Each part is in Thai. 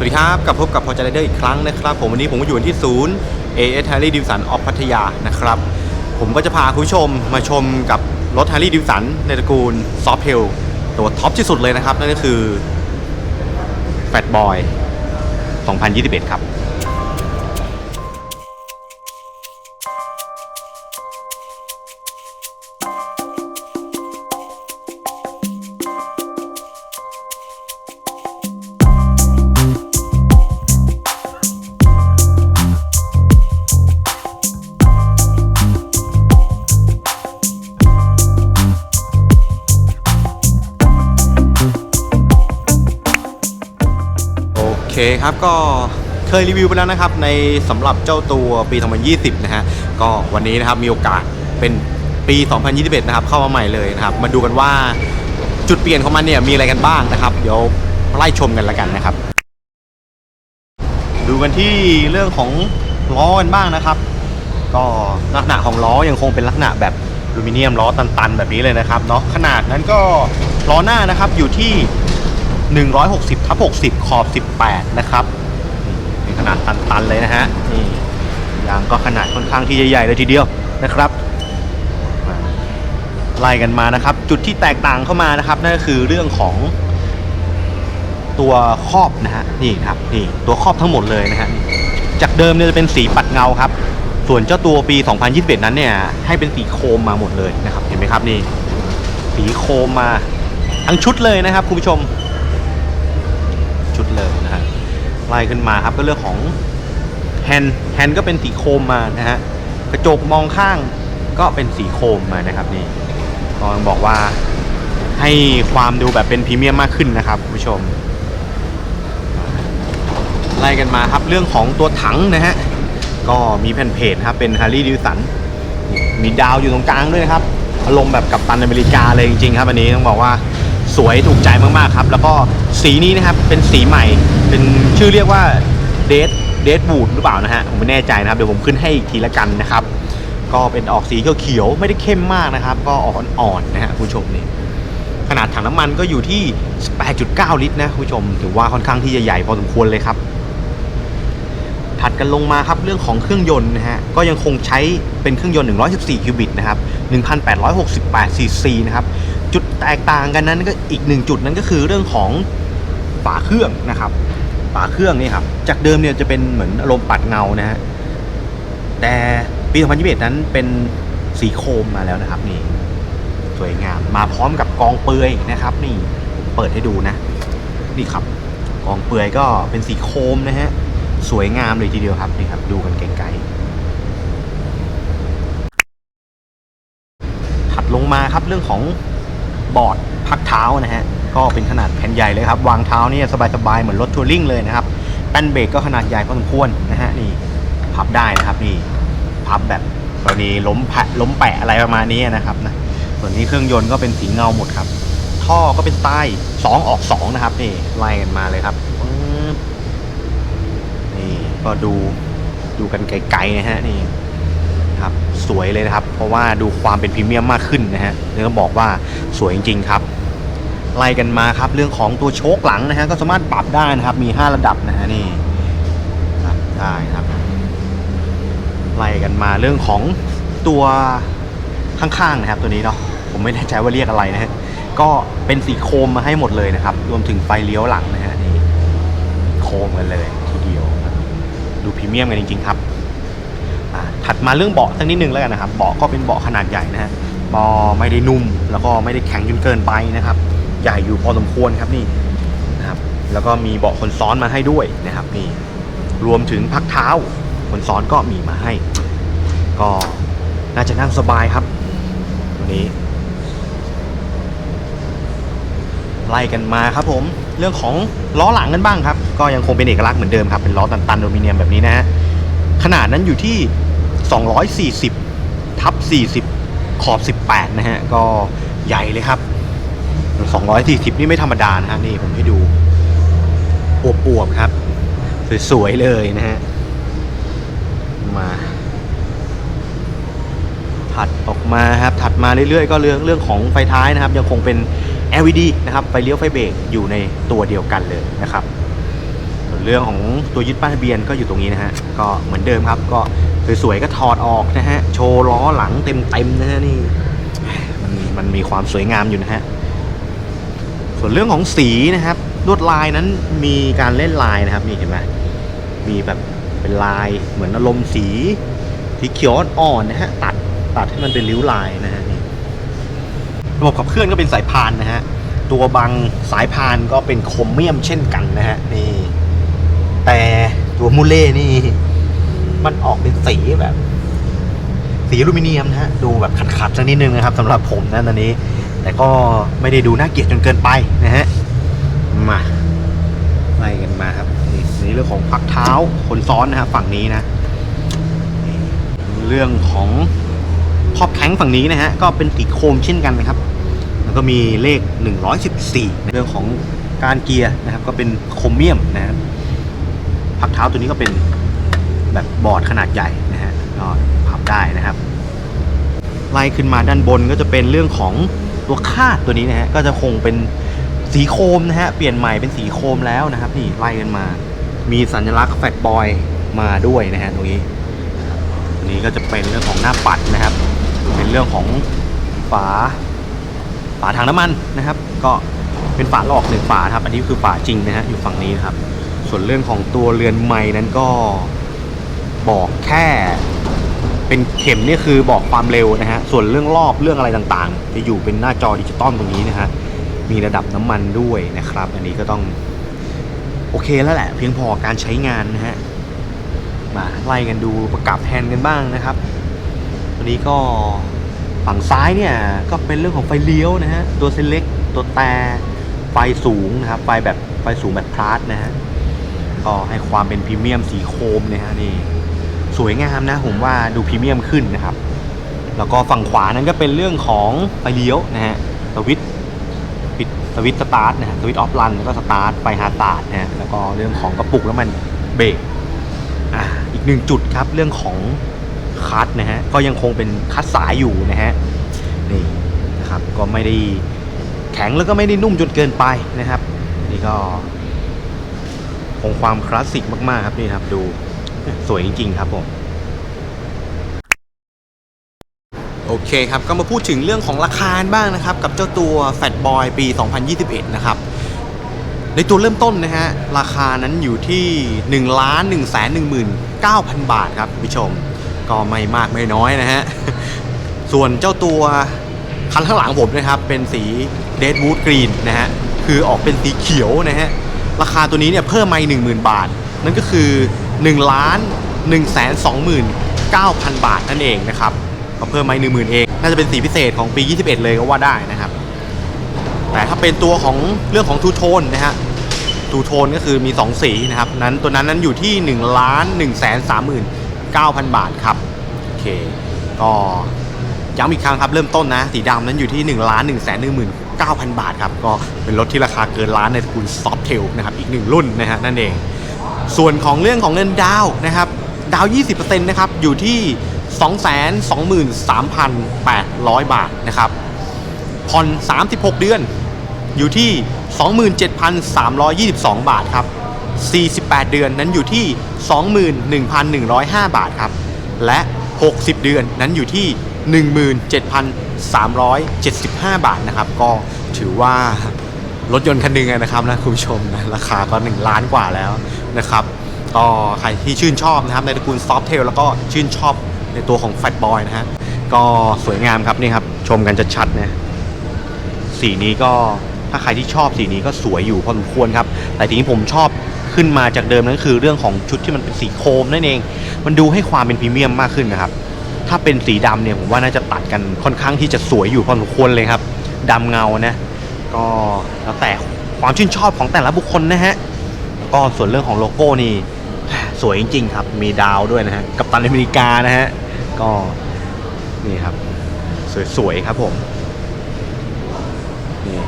สวัสดีครับกลับพบกับพอใจไรเดอร์อีกครั้งนะครับ ผมวันนี้ผมก็อยู่ที่ศูนย์ AS Harley Davidson of พัทยานะครับ ผมก็จะพาคุณผู้ชมมาชมกับรถ Harley Davidson ในตระกูล Soft Tail ตัวท็อปที่สุดเลยนะครับ นั่นก็คือ Fat Boy 2021 ครับ เคครับก็เคยรีวิวไปแล้วนะครับ ในสำหรับเจ้าตัวปี 2020 นะฮะ ก็วันนี้นะครับมีโอกาสเป็นปี 2021 นะครับ เข้ามาใหม่เลยนะครับ มาดูกันว่าจุดเปลี่ยนของมันเนี่ยมีอะไรกันบ้างนะครับ เดี๋ยวไล่ชมกันละกันนะครับ ดูกันที่เรื่องของล้อกันบ้างนะครับ ก็ลักษณะของล้อยังคงเป็นลักษณะแบบอลูมิเนียมล้อตันๆ แบบนี้เลยนะครับเนาะขนาดนั้นก็ล้อหน้านะครับอยู่ที่ 160ทับ60 ขอบ 18 นะครับนี่ขนาดตันๆเลยนะฮะนี่ยางก็ขนาดค่อนข้างที่ใหญ่เลยทีเดียวนะครับไล่กันมานะครับ จุดที่แตกต่างเข้ามานะครับนั่นก็คือเรื่องของตัวครอบนะฮะนี่ครับนี่ตัวครอบทั้งหมดเลยนะฮะจากเดิมเนี่ยจะเป็นสีปัดเงาครับ ส่วนเจ้าตัวปี 2021 นั้นเนี่ย ให้เป็นสีโครมมาหมดเลยนะครับ เห็นไหมครับนี่ สีโครมมาทั้งชุดเลยนะครับคุณผู้ชม ชุดเลยนะฮะไล่ขึ้นมาครับก็เรื่องของแฮนด์แฮนด์ก็เป็นสีโครมมานะฮะกระจกมองข้างก็เป็นสีโครมมานะครับนี่ก็ต้องบอกว่าให้ความดูแบบเป็นพรีเมียมมากขึ้นนะครับคุณผู้ชม ไล่กันมาครับเรื่องของตัวถังนะฮะก็มีแผ่นเพจครับเป็น Harley Davidson มีดาวอยู่ตรงกลางด้วยนะครับอารมณ์แบบกับตันอเมริกาเลยจริงๆครับอันนี้ต้องบอกว่า สวยถูกใจมากๆครับ แล้วก็สีนี้นะครับเป็นสีใหม่ เป็นชื่อเรียกว่าเดดเดดบูดหรือเปล่านะฮะผมไม่แน่ใจนะครับเดี๋ยวผมขึ้นให้อีกทีละกันนะครับ ก็เป็นออกสีเขียวๆไม่ได้เข้มมากนะครับ ก็ออกอ่อนๆนะฮะคุณผู้ชมนี่ขนาดถังน้ำมันก็อยู่ที่ 8.9 ลิตรนะคุณผู้ชม ถือว่าค่อนข้างที่จะใหญ่พอสมควรเลยครับ ถัดกันลงมาครับเรื่องของเครื่องยนต์นะฮะ ก็ยังคงใช้เป็นเครื่องยนต์ 114 คิวบิตนะครับ 1,868 ซีซีนะครับ จุดแตกต่างกันนั้นก็อีกหนึ่งจุดนั้นก็คือเรื่องของฝาเครื่องนะครับฝาเครื่องนี่ครับจากเดิมเนี่ยจะเป็นเหมือนอารมณ์ปัดเงานะฮะแต่ปี2021นั้นเป็นสีโครมมาแล้วนะครับนี่สวยงามมาพร้อมกับกองเปลือยนะครับ นี่เปิดให้ดูนะ นี่ครับ กองเปลือยก็เป็นสีโครมนะฮะสวยงามเลยทีเดียวครับนี่ครับ ดูกันไกลๆถัดลงมาครับเรื่องของ บอร์ดพักเท้านะฮะก็เป็นขนาดแผ่นใหญ่เลยครับ วางเท้าเนี่ยสบายๆ เหมือนรถทัวริงเลยนะครับแป้นเบรกก็ขนาดใหญ่พอสมควรนะฮะนี่พับได้นะครับนี่พับแบบกรณีล้มแผะล้มแปะอะไรประมาณนี้นะครับนะส่วนนี้เครื่องยนต์ก็เป็นสีเงาหมดครับ ท่อก็เป็นสไตล์2ออก2นะครับนี่ไล่กันมาเลยครับนี่ก็ดูดูกันไกลๆนะฮะนี่ ครับ สวยเลยนะครับ เพราะว่าดูความเป็นพรีเมียมมากขึ้นนะฮะแล้วก็บอกว่าสวยจริงๆครับไล่กันมาครับเรื่องของตัวโชคหลังนะฮะก็สามารถปรับได้นะครับมี 5 ระดับนะฮะนี่ครับได้ครับไล่กันมาเรื่องของตัวข้างๆนะครับ ตัวนี้เนาะผมไม่แน่ใจว่าเรียกอะไรนะฮะก็เป็นสีโครมมาให้หมดเลยนะครับ รวมถึงไฟเลี้ยวหลังนะฮะนี่โคมกันเลยทีเดียว ดูพรีเมียมกันจริงๆครับ ถัดมาเรื่องเบาะสักนิดนึงแล้วกันนะครับเบาะก็เป็นเบาะขนาดใหญ่นะฮะเบาะไม่ได้นุ่ม แล้วก็ไม่ได้แข็งจนเกินไปนะครับ ใหญ่อยู่พอสมควรครับนี่นะครับแล้วก็มีเบาะคนซ้อนมาให้ด้วยนะครับนี่รวมถึงพักเท้าคนซ้อนก็มีมาให้ ก็น่าจะนั่งสบายครับวันนี้ ไล่กันมาครับผมเรื่องของล้อหลังกันบ้างครับ ก็ยังคงเป็นเอกลักษณ์เหมือนเดิมครับ เป็นล้อตันๆอลูมิเนียมแบบนี้นะฮะขนาดนั้นอยู่ที่ 240 ทับ 40 ขอบ 18 นะฮะ ก็ใหญ่เลยครับ 240 นี่ไม่ธรรมดานะฮะ นี่ผมให้ดูอวบๆครับ สวยๆ เลยนะฮะ มาถัดออกมาครับ ถัดมาเรื่อยๆ ก็เรื่องเรื่องของไฟท้ายนะครับ ยังคงเป็น LED นะครับ ไฟเลี้ยวไฟเบรกอยู่ในตัวเดียวกันเลยนะครับตัววนเรื่องของตัวยึดป้ายทะเบียนก็อยู่ตรงนี้นะฮะ ก็เหมือนเดิมครับ ก็ สวยๆก็ถอดออกนะฮะ โชว์ล้อหลังเต็มๆนะฮะนี่ มันมันมีความสวยงามอยู่นะฮะ ส่วนเรื่องของสีนะครับลวดลายนั้นมีการเล่นลายนะครับนี่เห็นไหมมีแบบเป็นลายเหมือนอารมณ์สีสีเขียวอ่อนนะฮะตัดตัดให้มันเป็นริ้วลายนะฮะนี่ระบบขับเคลื่อนก็เป็นสายพานนะฮะตัวบังสายพานก็เป็นโครเมียมเช่นกันนะฮะนี่แต่ตัวมูเล่นี่ สีแบบ สีอลูมิเนียมนะฮะดูแบบขัดๆสักนิดนึงนะครับสำหรับผมนะตอนนี้ แต่ก็ไม่ได้ดูน่าเกลียดจนเกินไปนะฮะมาไล่กันมาครับนี่นี่เรื่องของพักเท้าคนซ้อนนะฮะฝั่งนี้นะเรื่องของขอบแข้งฝั่งนี้นะฮะก็เป็นสีโครมเช่นกันนะครับแล้วก็มีเลข 114 เรื่องของการเกียร์นะครับ ก็เป็นโครเมียมนะครับพักเท้าตัวนี้ก็เป็น แบบบอร์ดขนาดใหญ่นะฮะก็พับได้นะครับ ไล่ขึ้นมาด้านบนก็จะเป็นเรื่องของตัวคาดตัวนี้นะฮะก็จะคงเป็นสีโครมนะฮะเปลี่ยนใหม่เป็นสีโครมแล้วนะครับนี่ไล่กันมา มีสัญลักษณ์แฟตบอยมาด้วยนะฮะตรงนี้อันนี้ก็จะเป็นเรื่องของหน้าปัดนะครับ เป็นเรื่องของฝาฝาถังน้ำมันนะครับ ก็เป็นฝาหลอกหนึ่งฝาครับ อันนี้คือฝาจริงนะฮะอยู่ฝั่งนี้นะครับ ส่วนเรื่องของตัวเรือนไม้นั้นก็ บอกแค่ เป็นเข็มนี่คือบอกความเร็วนะฮะ ส่วนเรื่องรอบเรื่องอะไรต่างๆ จะอยู่เป็นหน้าจอดิจิตอลตรงนี้นะฮะ มีระดับน้ำมันด้วยนะครับ อันนี้ก็ต้อง โอเคแล้วแหละ เพียงพอการใช้งานนะฮะ มาไล่กันดูประกับแฮนกันบ้างนะครับตัวนี้ก็ฝั่งซ้ายเนี่ยก็เป็นเรื่องของไฟเลี้ยวนะฮะ ตัวเซเล็กตัวแต่ไฟสูงนะครับ ไฟแบบไฟสูงแบบพลาสนะฮะก็ให้ความเป็นพรีเมียมสีโครมนะฮะนี่ สวยงามนะผมว่าดูพรีเมียมขึ้นนะครับ แล้วก็ฝั่งขวานั้นก็เป็นเรื่องของไฟเลี้ยวนะฮะสวิตปิดสวิตสตาร์ทนะฮะสวิตออฟรันแล้วก็สตาร์ทไฟฮาร์ตาร์ดนะฮะแล้วก็เรื่องของกระปุกแล้วมันเบรกอ่าอีกหนึ่งจุดครับเรื่องของคัทนะฮะก็ยังคงเป็นคัทสายอยู่นะฮะนี่นะครับก็ไม่ได้แข็งแล้วก็ไม่ได้นุ่มจนเกินไปนะครับ นี่ก็คงความคลาสสิกมากๆครับนี่ครับดู สวยจริง ๆ ครับผมโอเคครับ ก็มาพูดถึงเรื่องของราคาบ้างนะครับ กับเจ้าตัว Fat Boy ปี 2021 นะครับ ในตัวเริ่มต้นนะฮะ ราคานั้นอยู่ที่1ล้าน1 1 9 0 0 0 บาทครับผู้ชม ก็ไม่มากไม่น้อยนะฮะ ส่วนเจ้าตัวคันข้างหลังผมนะครับ เป็นสี Deadwood Green นะฮะ คือออกเป็นสีเขียวนะฮะ ราคาตัวนี้เนี่ยเพิ่มมาอีก10,000บาท นั่นก็คือ 1ล้าน1 2 9 0 0 0 บาทนั่นเองนะครับก็เพิ่มมาอีก10,000เอง น่าจะเป็นสีพิเศษของปี 21 เลยก็ว่าได้นะครับ แต่ถ้าเป็นตัวของเรื่องของทูโทนนะฮะทูโทนก็คือมี 2 สีนะครับ นั้นตัวนั้นนั้นอยู่ที่1ล้าน1 3 9 0 0 0บาทครับ โอเค ก็ย้ำอีกครั้งครับเริ่มต้นนะ สีดำนั้นอยู่ที่1ล้าน1 1 9 0 0 0บาทครับ ก็เป็นรถที่ราคาเกินล้านในตระกูลซอฟเทลนะครับ อีกหนึ่งรุ่นนะฮะนั่นเอง ส่วนของเรื่องของเงินดาวนะครับดาวน์20%นะครับอยู่ที่ 223,800 บาทนะครับผ่อน 36 เดือนอยู่ที่ 27,322 บาทครับ 48 เดือนนั้นอยู่ที่ 21,105 บาทครับ และ 60 เดือนนั้นอยู่ที่ 17,375 บาทนะครับ ก็ถือว่ารถยนต์คันหนึ่งนะครับนะคุณผู้ชมนะราคาก็ 1 ล้านกว่าแล้ว นะครับก็ใครที่ชื่นชอบนะครับในตระกูลซอฟเทลแล้วก็ชื่นชอบในตัวของแฟตบอยนะฮะก็สวยงามครับนี่ครับชมกันจะชัดๆนะสีนี้ก็ถ้าใครที่ชอบสีนี้ก็สวยอยู่พอสมควรครับ แต่ทีนี้ผมชอบขึ้นมาจากเดิมนั่นคือเรื่องของชุดที่มันเป็นสีโครมนั่นเอง มันดูให้ความเป็นพรีเมียมมากขึ้นนะครับ ถ้าเป็นสีดำเนี่ยผมว่าน่าจะตัดกันค่อนข้างที่จะสวยอยู่พอสมควรเลยครับดำเงานะ ก็แล้วแต่ความชื่นชอบของแต่ละบุคคลนะฮะ ก็ส่วนเรื่องของโลโก้นี่สวยจริง ๆ ครับ มีดาวด้วยนะฮะ กับตันอเมริกานะฮะ ก็นี่ครับ สวย ๆ ครับผมนี่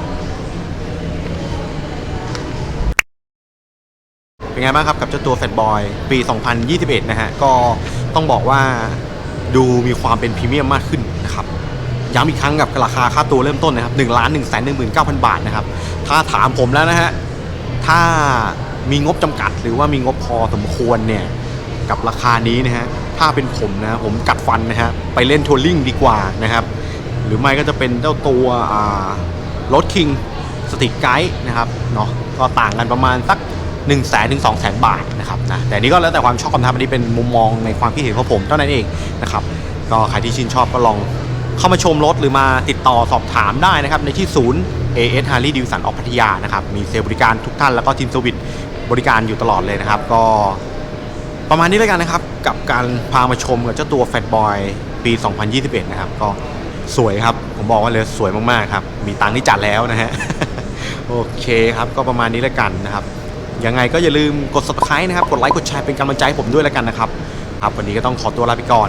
เป็นไงบ้างครับกับเจ้าตัวแฟตบอยปี 2021 นะฮะ ก็ต้องบอกว่าดูมีความเป็นพรีเมียมมากขึ้นนะครับย้ำอีกครั้งกับราคาค่าตัวเริ่มต้นนะครับ1ล้าน1 1 9 0 0 0 บาทนะครับ ถ้าถามผมแล้วนะฮะ ถ้า มีงบจำกัด หรือว่ามีงบพอสมควรเนี่ยกับราคานี้นะฮะถ้าเป็นผมนะผมกัดฟันนะฮะไปเล่นทัวริงดีกว่านะครับ หรือไม่ก็จะเป็นเจ้าตัวรถคิงสติกไกด์นะครับเนาะก็ต่างกันประมาณสัก1นึ่งแสนถึงสองแสนบาทนะครับนะแต่นี้ก็แล้วแต่ความชอบกันนะครับอันนี้เป็นมุมมองในความคิดเห็นของผมเท่านั้นเองนะครับก็ใครที่ชื่นชอบก็ลองเข้ามาชมรถหรือมาติดต่อสอบถามได้นะครับในที่ศูนย์ AS Harley Davidson ออกพัทยานะครับ มีเซลล์บริการทุกท่านแล้วก็ทีมเซอร์วิสบริการอยู่ตลอดเลยนะครับ ก็ประมาณนี้แล้วกันนะครับ กับการพามาชมกับเจ้าตัว Fat Boy ปี 2021 นะครับ ก็สวยครับ ผมบอกว่าเลยสวยมากๆครับ มีตังค์ที่จัดแล้วนะฮะ โอเคครับ ก็ประมาณนี้แล้วกันนะครับ ยังไงก็อย่าลืมกด subscribe นะครับ กดไลค์ กดแชร์เป็นกำลังใจให้ผมด้วยแล้วกันนะครับ ครับ วันนี้ก็ต้องขอตัวลาไปก่อน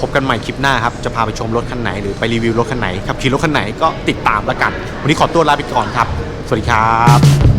พบกันใหม่คลิปหน้าครับ จะพาไปชมรถคันไหนหรือไปรีวิวรถคันไหนขับขี่รถคันไหนก็ติดตามแล้วกัน วันนี้ขอตัวลาไปก่อนครับ สวัสดีครับ